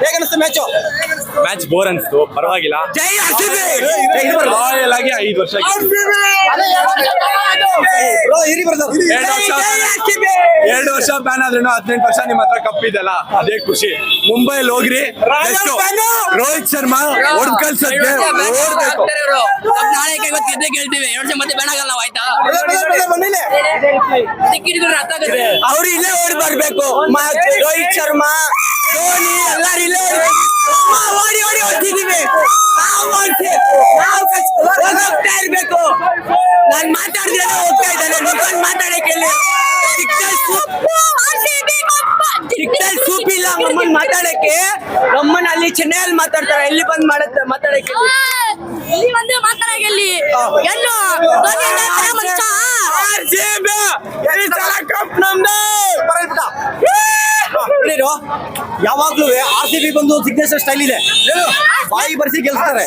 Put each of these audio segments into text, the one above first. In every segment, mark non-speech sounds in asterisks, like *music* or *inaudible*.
ಹೇಗನ್ನಿಸ್ತು match match bore ಅನ್ಸ್ತು ಪರವಾಗಿಲ್ಲ. ಜೈ RCB royal ಆಗಿ ಐದು ವರ್ಷ ಹಿರಿ ಬ್ರದರ್ ಎರಡು ವರ್ಷ ಬ್ಯಾನ್ ಆದ್ರೂ ಹದಿನೆಂಟು ವರ್ಷ ನಿಮ್ಮ ಹತ್ರ ಕಪ್ ಇದೆಲ್ಲ ಅದೇ ಖುಷಿ. ಮುಂಬೈಲಿ ಹೋಗ್ರಿ ರೋಹಿತ್ ಶರ್ಮಾ ಹೊಡೆದ್ ಕಲ್ಸಕ್ಕೆ ಕೇಳ್ತೀವಿ. ಎರಡು ವರ್ಷ ಮತ್ತೆ ಬ್ಯಾನ್ ಆಗಲ್ಲ ನಾವು ಆಯ್ತಾ? ಅವ್ರು ಇಲ್ಲೇ ಓಡಿ ಬರ್ಬೇಕು. ರೋಹಿತ್ ಶರ್ಮಾ ಧೋನಿ ಎಲ್ಲಾರು ಇಲ್ಲೇ ಓಡಿ- ಆ, ಓಡಿ ಓಡಿ ಹೋಗ್ತಿದೀವಿ ನಾವು ಓಡ್ಸಿ- ನಾವು ಕಚ್- ಹೋಗ್ತಾ ಇರ್ಬೇಕು ನಾನ್ ಮಾತಾಡ್ದೇನೆ ಹೋಗ್ತಾ ಇದ್ದಾನೆ ನಿಂತ್ಕೊಂಡ್ ಮಾತಾಡಕ್ಕೆ ಇಲ್ಲಿ ಸಿಕ್ತಲ್ ಸೂಪ್ ಸಿಕ್ತಲ್ ನಮ್ಮನ್ ಮಾತಾಡಕ್ಕೆ? ನಮ್ಮನ್ನ ಅಲ್ಲಿ ಚೆನ್ನೈಯಲ್ಲಿ ಮಾತಾಡ್ತಾರೆ. ಎಲ್ಲಿ ಬಂದ್ ಮಾಡತ್ತೆ ಮಾತಾಡಕ್ಕೆ? ಇಲ್ಲಿ? ಬಂದೆ ಮಾತಾಡಲ್ಲಿ ಎಲ್ಲೋ ಮನುಷ್ಯ ಯಾವಾಗ್ಲೂ ಆರ್ ಸಿ ಬಿ ಬಂದು ಸಿಗ್ನೇಚರ್ ಸ್ಟೈಲ್ ಇದೆ. ಬಾಯಿ ಬರ್ಸಿ ಗೆಲ್ಸ್ತಾರೆ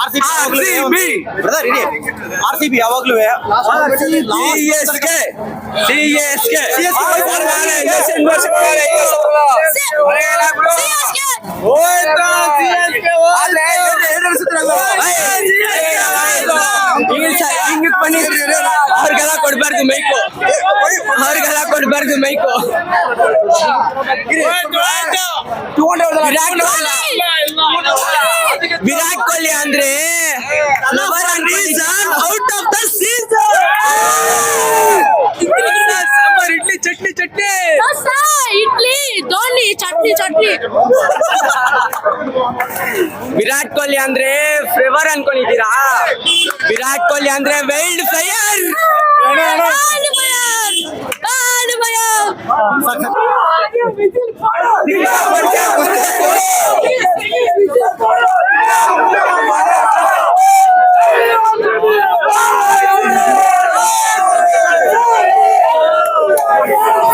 ಆರ್ ಸಿ ಬಿ ಬ್ರದರ್ ಇಡಿ ಆರ್ ಸಿ ಬಿ ಯಾವಾಗ್ಲೂ ಅವ್ರಿಗೆಲ್ಲ ಕೊಡ್ಬಾರ್ದು ಮೈಕು ಅವ್ರಿಗೆಲ್ಲ ಕೊಡ್ಬಾರ್ದು ಮೈಕು ವಿರಾಟ್ ಕೊಹ್ಲಿ ವಿರಾಟ್ ಕೊಹ್ಲಿ ಅಂದ್ರೆ out of the season sambar idli chutney chutney dosa idli Dhoni chutney chutney Virat Kohli ಅಂದ್ರೆ ಫೇವರ್ ಅನ್ಕೊಂಡಿದ್ದೀರಾ? ವಿರಾಟ್ ಕೊಹ್ಲಿ ಅಂದ್ರೆ ವೈಲ್ಡ್ ಭಯ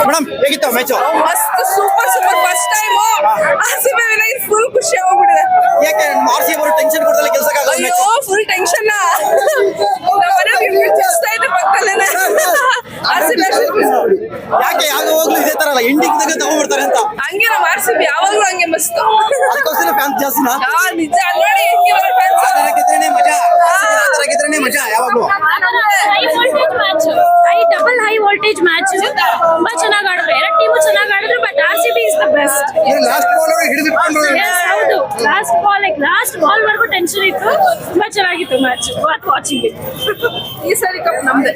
ಮೇಡಮ್ ಹೇಗಿತ್ತು match super super first time R Vinay full ಖುಷಿ ಆಗೋಗ್ಬಿಟ್ಟಿದೆ ಯಾಕೆ ಮಾರ್ಸಿ ಅವರು ಟೆನ್ಷನ್ ಕೊಡದಲ್ಲ ಕೆಲಸ ಅಯ್ಯೋ ಫುಲ್ ಟೆನ್ಷನ್ *laughs* ಯಾಕೆ ಯಾವಾಗ್ಲೂ ಇದೇ ತರ ಅಲ್ಲ ಎಂಡಿಂಗ್ ತಗ ತಗೊಂಡ್ಬಿಡ್ತಾರೆ ಅಂತ? ಹಂಗೆ ನಮ್ಮ ಆರ್ಸಿಬಿ ಯಾವಾಗ್ಲೂ ಹಂಗೆ ಮಸ್ತ್. ಅದಕ್ಕೋಸ್ಕರ ಫ್ಯಾನ್ಸ್ ಜಾಸ್ತಿನಾ? ನಿಜ ನೋಡಿ ಹೆಂಗೆ ಮಜಾ. ಆ ತರ ಗೆದ್ರೇನೆ ಮಜಾ ಯಾವಾಗ್ಲೂ. High voltage match. High double high voltage match. ತುಂಬಾ ಚೆನ್ನಾಗಿ ಟೀಮು ಚೆನ್ನಾಗಿ ಆಡಿದ್ರು but R C B is the best last ball ಹಿಡಿದಿಟ್ಕೊಂಡು ಹೌದು. ಲಾಸ್ಟ್ ಬಾಲ್ ಲಾಸ್ಟ್ ಬಾಲ್ ವರೆಗೂ ಟೆನ್ಷನ್ ಇತ್ತು. ತುಂಬಾ ಚೆನ್ನಾಗಿತ್ತು ಮ್ಯಾಚ್ ವಾಟ್ ವಾಚಿಂಗ್ ಇಟ್ ಈ ಸಾರಿ ಕಪ್ ನಮ್ದೆ.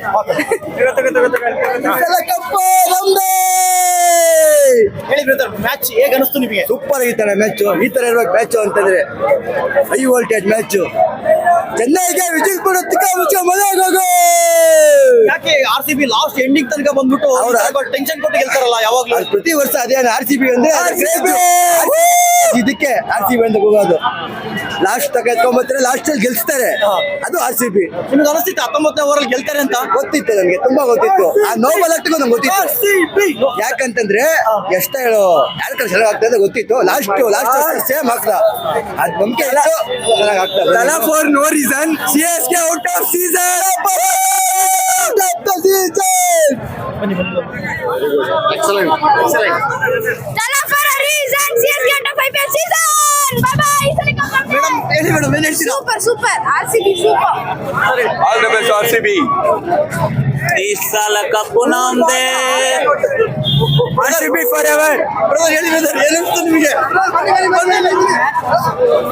ಹೇಳಿ ಬ್ರದರ್ ಮ್ಯಾಚ್ ಹೇಗೆ ಅನಿಸ್ತು ನಿಮಗೆ? ಸೂಪರ್ ಆಗಿತ್ತಾನೆ ಮ್ಯಾಚ್ ಈ ತರ ಇರ್ಬೇಕು ಮ್ಯಾಚ್ ಅಂತಂದ್ರೆ ಹೈ ವೋಲ್ಟೇಜ್ ಮ್ಯಾಚ್ ಚೆನ್ನೈಗೆ ವಿಜಯ್ ಕೂಡ ತಿಕ್ಕ ಯಾಕೆ R C B last ending ತನಕ ಬಂದ್ಬಿಟ್ಟು ಅವರು ಟೆನ್ಷನ್ ಕೊಟ್ಟು ಗೆಲ್ತಾರಲ್ಲ ಯಾವಾಗ್ಲೂ? ಪ್ರತಿ ವರ್ಷ ಅದೇ ಆರ್ ಸಿ ಬಿ ಅಂದ್ರೆ. ಇದಕ್ಕೆ ಆರ್ ಸಿ ಬಿ ಅಂತ ಹೋಗೋದು. ಲಾಸ್ಟ್ ಎತ್ಕೊಂಡ್ಬರ್ತಾರೆ ಲಾಸ್ಟ್ ಅಲ್ಲಿ ಗೆಲ್ಸ್ತಾರೆ. ಅದು ಆರ್ ಸಿ ಬಿ ನಿಮ್ಗೆ ಅನಿಸ್ತಿತ್ತು? ಹತ್ತೊಂಬತ್ತನೇ ಓವರ್ ಗೆಲ್ತಾರೆ ಅಂತ? ಗೊತ್ತಿತ್ತು ನನಗೆ ತುಂಬಾ ಗೊತ್ತಿತ್ತು. ಆ ನೋಬಲ್ ಅಟ್ಟಿಗೂ ನಂಗೆ ಗೊತ್ತಿತ್ತು. ಯಾಕಂತಂದ್ರೆ ಎಷ್ಟ ಹೇಳು ಯಾರ ಚೆನ್ನಾಗಿ ಆಗ್ತದೆ ಅಂತ ಗೊತ್ತಿತ್ತು. ಲಾಸ್ಟ್ ಲಾಸ್ಟ್ ಸೇಮ್ ಆಗ್ತ. ಅದ್ ನಂಬಿಕೆ ಇಲ್ಲ ಆಗ್ತದೆ for no reason C S K out of season Tala for a reason, CSK under five year season. Bye bye. Madam ಹೇಳಿ ಮೇಡಮ್ ಏನ್ ಹೇಳ್ತೀರಾ super super R C B super all the best R C B ಈ ಸಲ cup ನಮ್ದೇ R C B forever brother ಹೇಳಿ brother ಏನು ಅನಿಸ್ತು ನಿಮಗೆ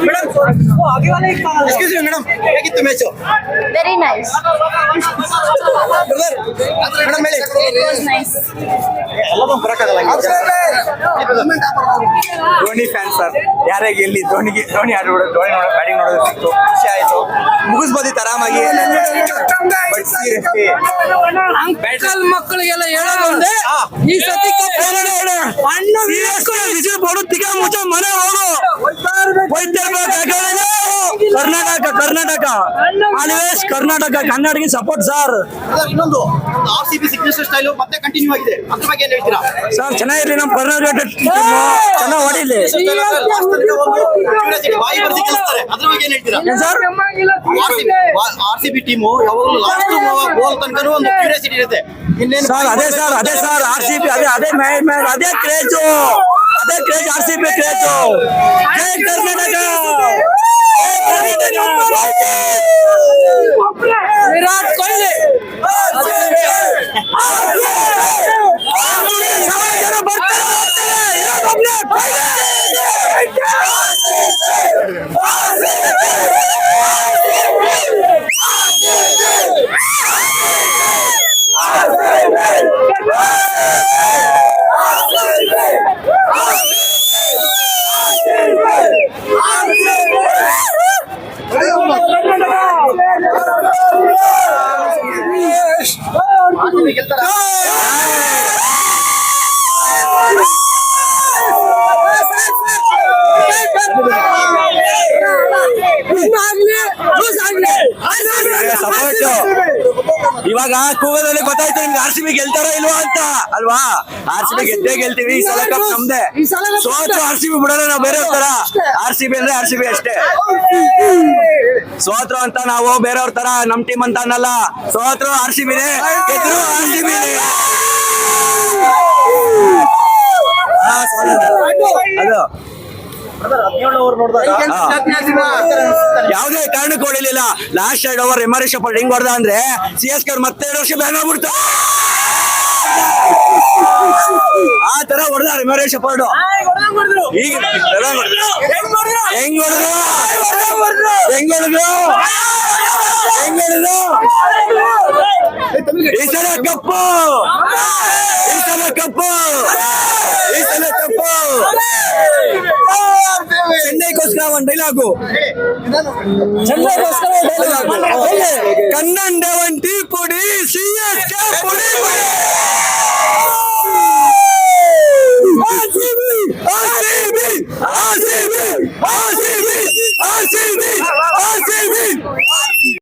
ಮೇಡಮ್ ಎಕ್ಸ್ಕ್ಯೂಸ್ ಮಿ ಮೇಡಮ್ ಹೇಗಿತ್ತು match Very nice. Brother madam ಹೇಳಿ. nice. ಎಲ್ಲದೂ ಬರಕಾಗಲ್ಲ ಧೋನಿ ಫ್ಯಾನ್ ಸರ್ ಯಾರೇ ಗೆಲ್ಲಿ ಧೋನಿಗೆ ಧೋನಿ ಆಡ್ಬಿಡೋದು ಧೋನಿ ನೋಡೋ ಬ್ಯಾಟಿಂಗ್ ನೋಡೋದು ಸಿಕ್ತು. ಖುಷಿ ಆಯ್ತು. ಮುಗಿಸ್ಬೋದಿತ್ತು ಆರಾಮಾಗಿ ಬಟ್ ಸೀರಿಯಸ್ಲಿ ಬ್ಯಾಟಲ್ ಮಕ್ಕಳಿಗೆಲ್ಲ ಹೇಳೋದೊಂದೇ ಈ ಸತಿ ಅಣ್ಣ ವಿಜಯ್ ಬೋಡು ತಿಕ್ಕ ಮುಚ್ಚ ಮನೆ ಹೋಗು ಕರ್ನಾಟಕ ಕರ್ನಾಟಕ. ಆಲ್ವೇಸ್ ಕರ್ನಾಟಕ ಕನ್ನಡಿಗೆ ಸಪೋರ್ಟ್ ಸರ್ ಇನ್ನೊಂದು R C B signature style ಮತ್ತೆ ಕಂಟಿನ್ಯೂ ಆಗಿದೆ. ಅದ್ರ ಬಗ್ಗೆ ಏನ್ ಹೇಳ್ತೀರಾ? ಸರ್ ಚೆನ್ನಾಗಿರ್ಲಿ ನಮ್ಮ ಕರ್ನಾಟಕ ಚೆನ್ನಾಗಿ ಹೊಡಿಲಿ. ಬಾಯಿ ಬರ್ಸಿ ಗೆಲ್ಸ್ತಾರೆ ಅದ್ರ ಬಗ್ಗೆ ಏನ್ ಹೇಳ್ತೀರಾ? Sir R C B team ಯಾವಾಗಲೂ ಲಾಸ್ಟ್ ಗೋಲ್ ತನಕ ಒಂದು ಕ್ಯೂರಿಯಾಸಿಟಿ ಇರುತ್ತೆ. ಇನ್ನೇನು ಸರ್ ಅದೇ ಸರ್ ಅದೇ ಸರ್ ಆರ್ ಸಿ ಬಿ ಅದೇ ಅದೇ ಮ್ಯಾಚ್ ಅದೇ ಕ್ರೇಜು ಅದೇ craze R C B craze ಜೈ ಕರ್ನಾಟಕ ಇವಾಗ ಕೂಗದಲ್ಲಿ ಗೊತ್ತಾಯ್ತು ನಿಮ್ಗೆ ಆರ್ ಸಿ ಬಿ ಗೆಲ್ತಾರೋ ಇಲ್ವಾ ಅಂತ. ಅಲ್ವಾ? ಆರ್ ಸಿ ಬಿ ಗೆದ್ದೇ ಗೆಲ್ತೀವಿ ಈ ಸಲ ಕಪ್ ನಮ್ದೆ. ಸೋತು ಆರ್ ಸಿ ಬಿ ಬಿಡೋಣ ನಾವು ಬೇರೆ ತರ. ಆರ್ ಸಿ ಬಿ ಅಂದ್ರೆ ಆರ್ ಸಿ ಬಿ ಅಷ್ಟೇ. ಸೋತ್ರು ಅಂತ ನಾವು ಬೇರೆಯವ್ರ ತರ ನಮ್ ಟೀಮ್ ಅಂತ ಅನ್ನಲ್ಲ. ಸೋತ್ರು ಆರ್ ಸಿ ಬಿನೇ ಗೆದ್ರು ಆರ್ ಸಿ ಬಿನೇ ಅದು. ಯಾವುದೇ ಕಾರಣಕ್ಕೂ ಕೊಡಲಿಲ್ಲ ಲಾಸ್ಟ್ ಎರಡ್ ಓವರ್ ಎಂ ಆರ್ ಹೆಂಗ್ ಹೊಡೆದ ಅಂದ್ರೆ ಸಿ ಎಸ್ ಕೆ ಮತ್ತೆ ಎರಡು ವರ್ಷ ಬ್ಯಾನ್ ಆಗ್ಬಿಡ್ತು. ಆ ತರ ಹೊಡೆದ ಎಂ ಆರ್ ಶಪರ್ಡ್ ಈಗ ಹೆಂಗ್ ಹೊಡೆದು ಹೆಂಗ್ ಹೊಡೆದ್ರು? ಹೆಂಗ್ ಹೊಡೆದ್ರು? ಈ ಸಲ ಕಪ್ಪು. ಈ ಸಲ ಕಪ್ಪು. ಈ ಸಲ ಕಪ್ಪು. ಚೆನ್ನೈಗೋಸ್ಕರ ಒಂದು ಡೈಲಾಗು ಚೆನ್ನೈಗೋಸ್ಕರ ಡೈಲಾಗು ಕನ್ನಡ ಒಂಟಿ ಪುಡಿ